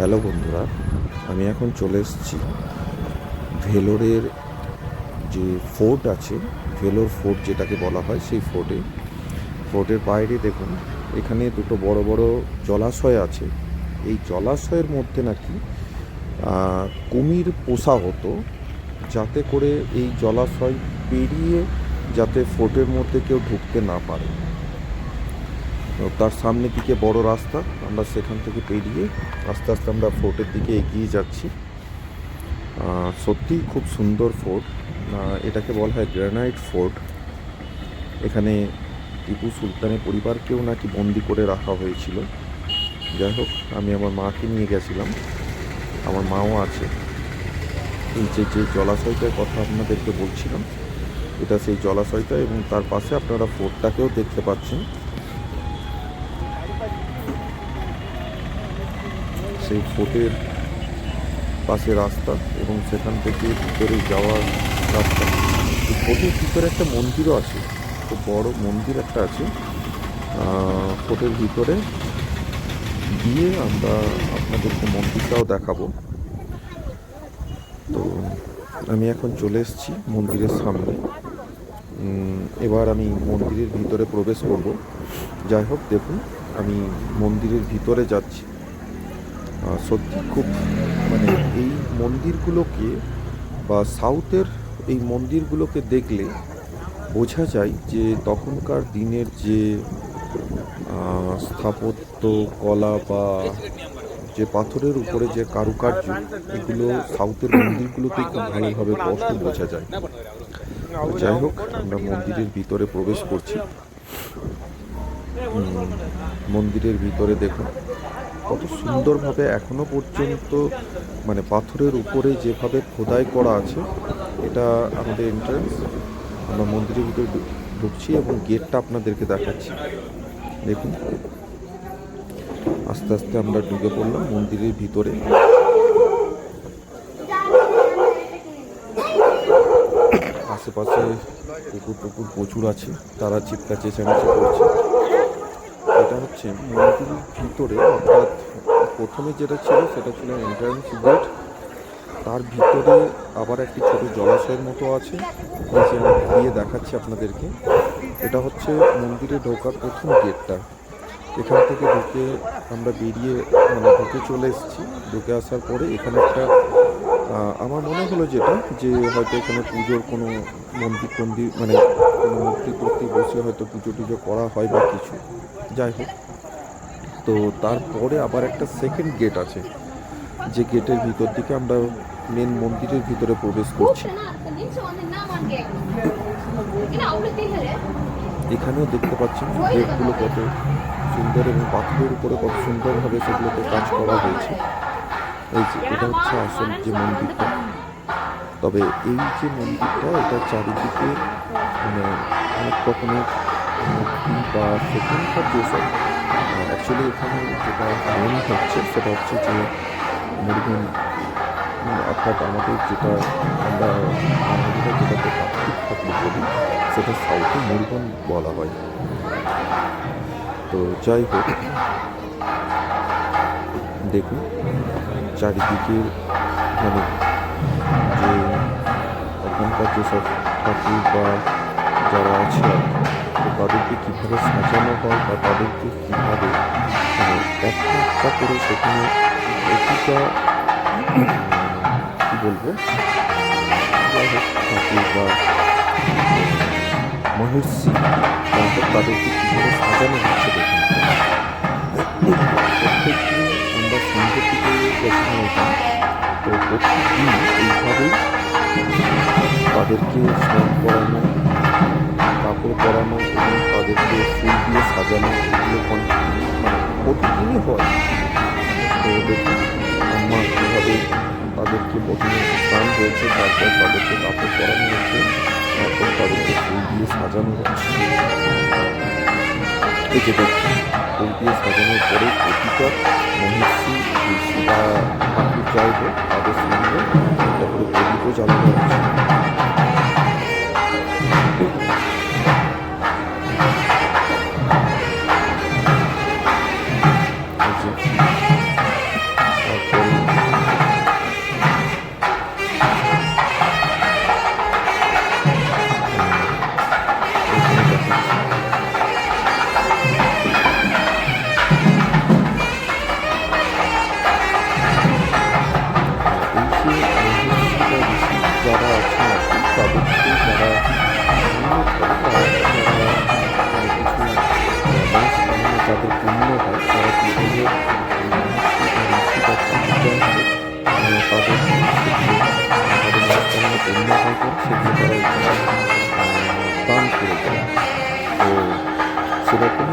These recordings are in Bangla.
হ্যালো বন্ধুরা, আমি এখন চলে এসেছি ভেলোরের যে ফোর্ট আছে, ভেলোর ফোর্ট যেটাকে বলা হয় সেই ফোর্টে। ফোর্টের বাইরে দেখুন, এখানে দুটো বড় বড় জলাশয় আছে। এই জলাশয়ের মধ্যে নাকি কুমির পোষা হতো, যাতে করে এই জলাশয় পেরিয়ে যাতে ফোর্টের মধ্যে কেউ ঢুকতে না পারে। তার সামনে দিকে বড় রাস্তা, আমরা সেখান থেকে পেরিয়ে আস্তে আস্তে আমরা ফোর্টের দিকে এগিয়ে যাচ্ছি। সত্যিই খুব সুন্দর ফোর্ট। এটাকে বলা হয় গ্রানাইট ফোর্ট। এখানে টিপু সুলতানের পরিবারকেও নাকি বন্দি করে রাখা হয়েছিল। যাই হোক, আমি আমার মাকে নিয়ে গেছিলাম। আমার মাও আছে। এই যে যে জলাশয়টার কথা আপনাদেরকে বলছিলাম, এটা সেই জলাশয়টা এবং তার পাশে আপনারা ফোর্টটাকেও দেখতে পাচ্ছেন। সেই ফোর্টের পাশে রাস্তা এবং সেখান থেকে ভিতরে যাওয়ার রাস্তা। ফোর্টের ভিতরে একটা মন্দিরও আছে, খুব বড় মন্দির একটা আছে। ফোর্টের ভিতরে গিয়ে আমরা আপনাদেরকে মন্দিরটাও দেখাবো। তো আমি এখন চলে এসেছি মন্দিরের সামনে। এবার আমি মন্দিরের ভিতরে প্রবেশ করব। যাই হোক, দেখুন, আমি মন্দিরের ভিতরে যাচ্ছি। সত্যি খুব মানে এই মন্দিরগুলোকে বা সাউথের এই মন্দিরগুলোকে দেখলে বোঝা যায় যে তখনকার দিনের যে স্থাপত্য, কলা বা যে পাথরের উপরে যে কারুকার্য, এগুলো সাউথের মন্দিরগুলোতে খুব ভালোভাবে স্পষ্ট বোঝা যায়। যাই হোক, আমরা মন্দিরের ভিতরে প্রবেশ করছি। মন্দিরের ভিতরে দেখুন। কত সুন্দরভাবে এখনও পর্যন্ত মানে পাথরের উপরে যেভাবে খোদাই করা আছে, এটা আমাদের এন্ট্রান্স আমরা মন্দিরের ভিতরে ঢুকছি এবং গেটটা আপনাদেরকে দেখাচ্ছি। দেখুন। আস্তে আস্তে আমরা ঢুকে পড়লাম মন্দিরের ভিতরে। আশেপাশে কুকুর টুকুর প্রচুর আছে, তারা চিৎকার চেঁচামেচি করছে। এটা হচ্ছে মন্দিরের ভিতরে, অর্থাৎ প্রথমে যেটা ছিল সেটা ছিল এন্ট্রান্স গেট তার ভিতরে আবার একটি ছোট জলাশয়ের মতো আছে। যে আমি দেখাচ্ছি আপনাদেরকে। এটা হচ্ছে মন্দিরে ঢোকার প্রথম গেটটা এখান থেকে ঢুকে আমরা বেরিয়ে মানে ঢুকে চলে এসেছি। ঢুকে আসার পরে এখানে একটা আমার মনে হলো যেটা, যে হয়তো এখানে পুজোর কোনো মন্দির টন্দির মানে মূর্তি টূর্তি বসে হয়তো পুজো টুজো করা হয় বা কিছু। যাই হোক, তো তারপরে আবার একটা সেকেন্ড গেট আছে। যে গেটের ভিতর দিকে আমরা মেন মন্দিরের ভিতরে প্রবেশ করছি। এখানেও দেখতে পাচ্ছেন গেটগুলো কত সুন্দর এবং পাথরের উপরে কত সুন্দরভাবে সেগুলোতে কাজ করা হয়েছে। এই যে, এটা হচ্ছে আসল যে মন্দিরটা। তবে এই যে মন্দিরটা, এটা চারিদিকে মানে অনেক রকমের বা সেখানকার যেসব অ্যাকচুয়ালি এখানে যেটা মেন হচ্ছে, সেটা হচ্ছে যে মুরগন অর্থাৎ আমাদের যেটা আমরা বাঙালিরা যেটাকে কার্তিক ঠাকুর বলি, সেটা সাউথে মুরগন বলা হয়। তো যাই হোক, দেখুন, চারিদিকে মানে যে ওখানকার যেসব ঠাকুর বা যারা আছে। তাদেরকে কীভাবে সাজানো হয় বা তাদেরকে কীভাবে মানে একটা একটা করে সেখানে উম, কী বলব? বা মহর্ষি তাদেরকে কীভাবে সাজানো হচ্ছে দেখুন। প্রত্যেকদিন আমরা সন্ধ্যের দিকে গেছিলাম ওখানে তো প্রত্যেকদিন এইভাবেই তাদেরকে স্নান করানো কাপড় পরানো এবং তাদেরকে ফুল দিয়ে সাজানো এগুলো মানে প্রতিদিনই হয়? তো দেখুন, আম্মা কীভাবে তাদেরকে প্রথমে স্নান হয়েছে তারপর তাদেরকে কাপড় পরানো হচ্ছে, তারপর তাদেরকে ফুল দিয়ে সাজানো হচ্ছে। যে দেখুন, ফুল দিয়ে সাজানোর পরে প্রতিটা মহিষী বা ঠাকুর হোক তাদের সঙ্গে তারপরে প্রদীপও জ্বালানো তাদের পুণ্য হয় তারা পৃথিবীর তাদের তাদের মনস্কামনা পূর্ণ হয় সেগুলো তারা দান করে দেয় তো সেরকম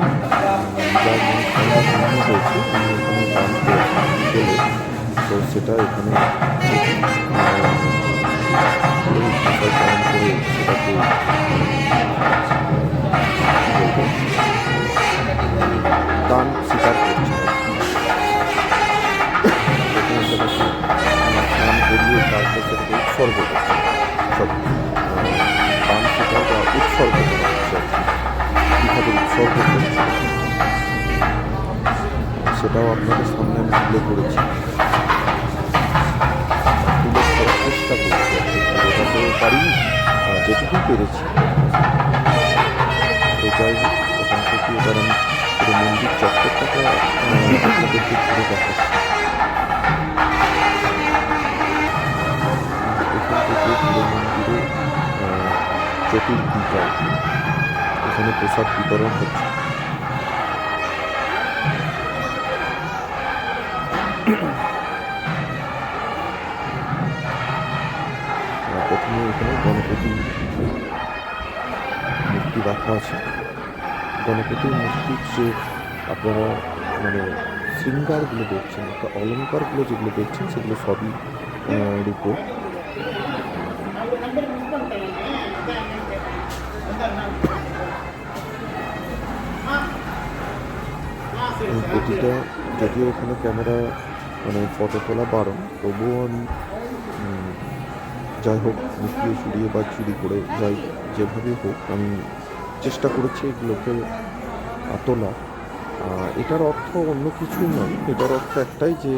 যার মনস্কামনা পূর্ণ হয়েছে আমি এখানে দান করে তো সেটা এখানে আপনাদের সামনে আমি তুলে ধরেছি চেষ্টা করেছি আর কি। পারিনি। আহ, যেটুকু পেরেছি। ওখান থেকে এবার আমি পুরো মন্দির চত্বরটাকে থেকে পুরো মন্দিরে আহ, চতুর্দিকে আর কি। এখানে প্রসাদ বিতরণ হচ্ছে। এখানে গণপতি মূর্তি রাখা আছে। গণপতির মূর্তির যে আপনারা মানে শৃঙ্গারগুলো দেখছেন অর্থাৎ অলঙ্কারগুলো যেগুলো দেখছেন, সেগুলো সবই রূপো। প্রতিটা, যদিও এখানে ক্যামেরা মানে ফটো তোলা বারণ, তবুও আমি যাই হোক লুকিয়ে চুরিয়ে বা চুরি করে যাই যেভাবে হোক, আমি চেষ্টা করেছি এগুলোকে তোলা এটার অর্থ অন্য কিছুই নয়। এটার অর্থ একটাই যে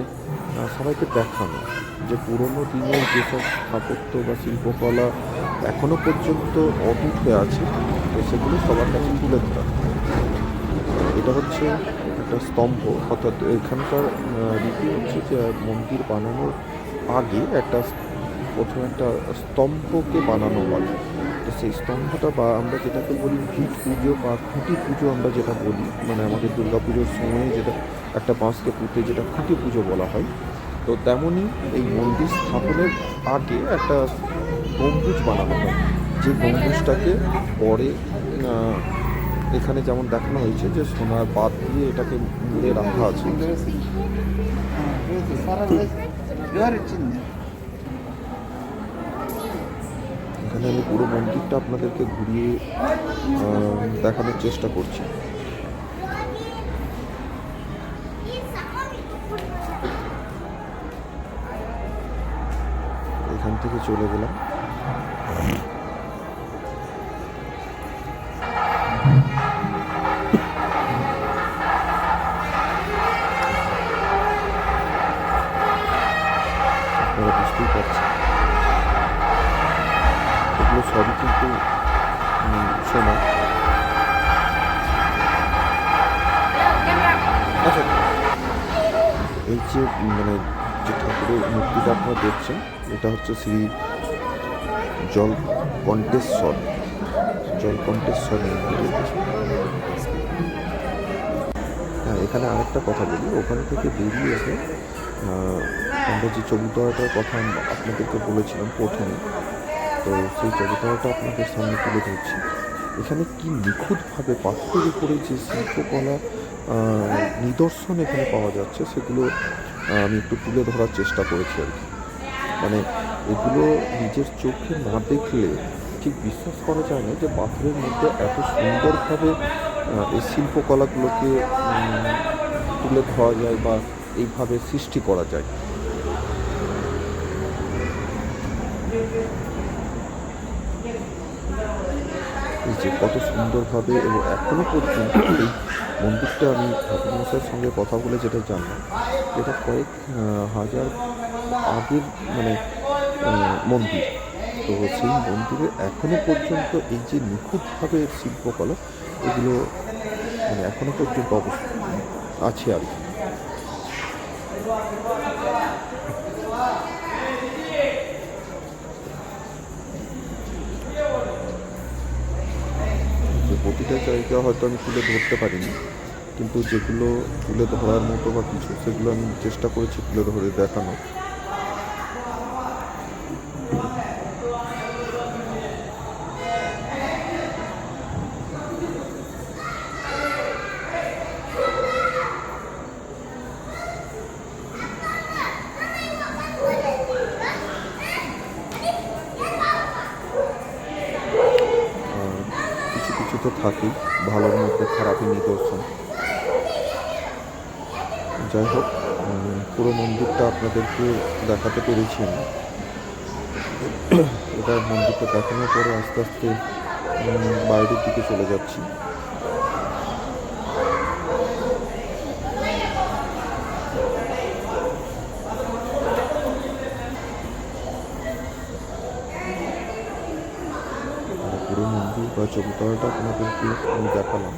সবাইকে দেখানো যে পুরোনো দিনের যেসব স্থাপত্য বা শিল্পকলা এখনও পর্যন্ত অটুট হয়ে আছে, তো সেগুলো সবার কাছে তুলে ধরা। এটা হচ্ছে একটা স্তম্ভ, অর্থাৎ এখানকার রীতি হচ্ছে যে মন্দির বানানোর আগে একটা প্রথমে একটা স্তম্ভকে বানানো হয়। তো সেই স্তম্ভটা বা আমরা যেটাকে বলি ভিট পুজো বা খুঁটি পুজো আমরা যেটা বলি মানে আমাদের দুর্গা পুজোর সময়ে যেটা একটা বাঁশকে পুঁতে যেটা খুঁটি পুজো বলা হয়, তো তেমনই এই মন্দির স্থাপনের আগে একটা গম্বুজ বানানো হয়। যে গম্বুজটাকে পরে এখানে যেমন দেখানো হয়েছে যে সোনার বাদ দিয়ে এটাকে মুড়ে রাখা আছে। এখানে আমি পুরো মন্দিরটা আপনাদেরকে ঘুরিয়ে দেখানোর চেষ্টা করছি। এখান থেকে চলে গেলাম। এগুলো সবই কিন্তু সোনা আচ্ছা এই যে মানে যে ঠাকুরের মূর্তিটা আপনারা দেখছেন, এটা হচ্ছে শ্রী জল কণ্ঠেশ্বর জল কণ্ঠেশ্বর হ্যাঁ এখানে আরেকটা কথা বলি। ওখান থেকে বেরিয়ে এসে আমরা যে চবুতরাটার কথা আপনাদেরকে বলেছিলাম প্রথমে তো সেই চবুতরাটা আপনাদের সামনে তুলে ধরছি। এখানে কি নিখুঁতভাবে পাথরের উপরে যে শিল্পকলা নিদর্শন এখানে পাওয়া যাচ্ছে, সেগুলো আমি একটু তুলে ধরার চেষ্টা করেছি আর কি। মানে এগুলো নিজের চোখে না দেখলে ঠিক বিশ্বাস করা যায় না যে পাথরের মধ্যে এত সুন্দরভাবে এই শিল্পকলাগুলোকে তুলে ধরা যায় বা এইভাবে সৃষ্টি করা যায় এই যে কত সুন্দরভাবে এবং এখনও পর্যন্ত এই মন্দিরটা আমি ঠাকুরমশাইয়ের সঙ্গে কথা বলে যেটা জানলাম এটা কয়েক হাজার আগের মানে মন্দির। তো সেই মন্দিরে এখনও পর্যন্ত এই যে নিখুঁতভাবে শিল্পকলা, এগুলো মানে এখনও পর্যন্ত অবশ্য আছে আর কি। প্রতিটা জায়গা হয়তো আমি তুলে ধরতে পারিনি, কিন্তু যেগুলো তুলে ধরার মতো বা কিছু, সেগুলো আমি চেষ্টা করেছি তুলে ধরে দেখানো তো থাকেই ভালোর মধ্যে খারাপই নিদর্শন। যাই হোক পুরো মন্দিরটা আপনাদেরকে দেখাতে পেরেছি আমি। এটা মন্দিরটা দেখানোর পরে আস্তে আস্তে বাইরের দিকে চলে যাচ্ছি মানে পুরো মন্দির বা কোনো কিন্তু আমি দেখালাম।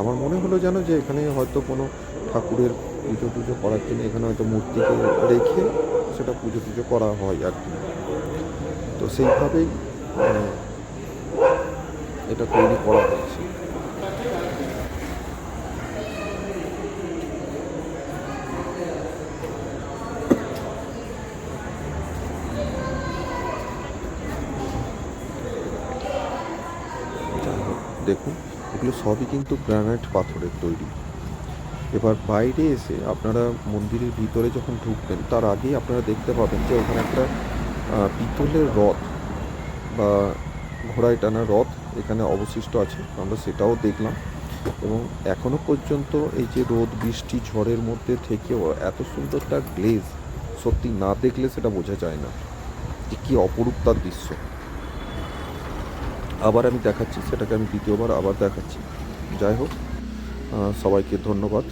আমার মনে হলো যেন যে এখানে হয়তো কোনো ঠাকুরের পুজো টুজো করার জন্য এখানে হয়তো মূর্তিকে রেখে সেটা পুজো টুজো করা হয় আর কি। তো সেইভাবেই মানে এটা তৈরি করা হয়েছে যাই হোক দেখুন এগুলো সবই কিন্তু গ্রানাইট পাথরের তৈরি। এবার বাইরে এসে আপনারা মন্দিরের ভিতরে যখন ঢুকবেন, তার আগেই আপনারা দেখতে পাবেন যে ওখানে একটা পিতলের রথ বা ঘোড়ায় টানা রথ এখানে অবশিষ্ট আছে। আমরা সেটাও দেখলাম এবং এখনও পর্যন্ত এই যে রোদ, বৃষ্টি, ঝড়ের মধ্যে থেকেও এত সুন্দর তার গ্লেজ সত্যি না দেখলে সেটা বোঝা যায় না যে কী অপরূপ তার দৃশ্য। আবার আমি দেখাচ্ছি সেটাকে আমি দ্বিতীয়বার আবার দেখাচ্ছি। যাই হোক সবাইকে ধন্যবাদ।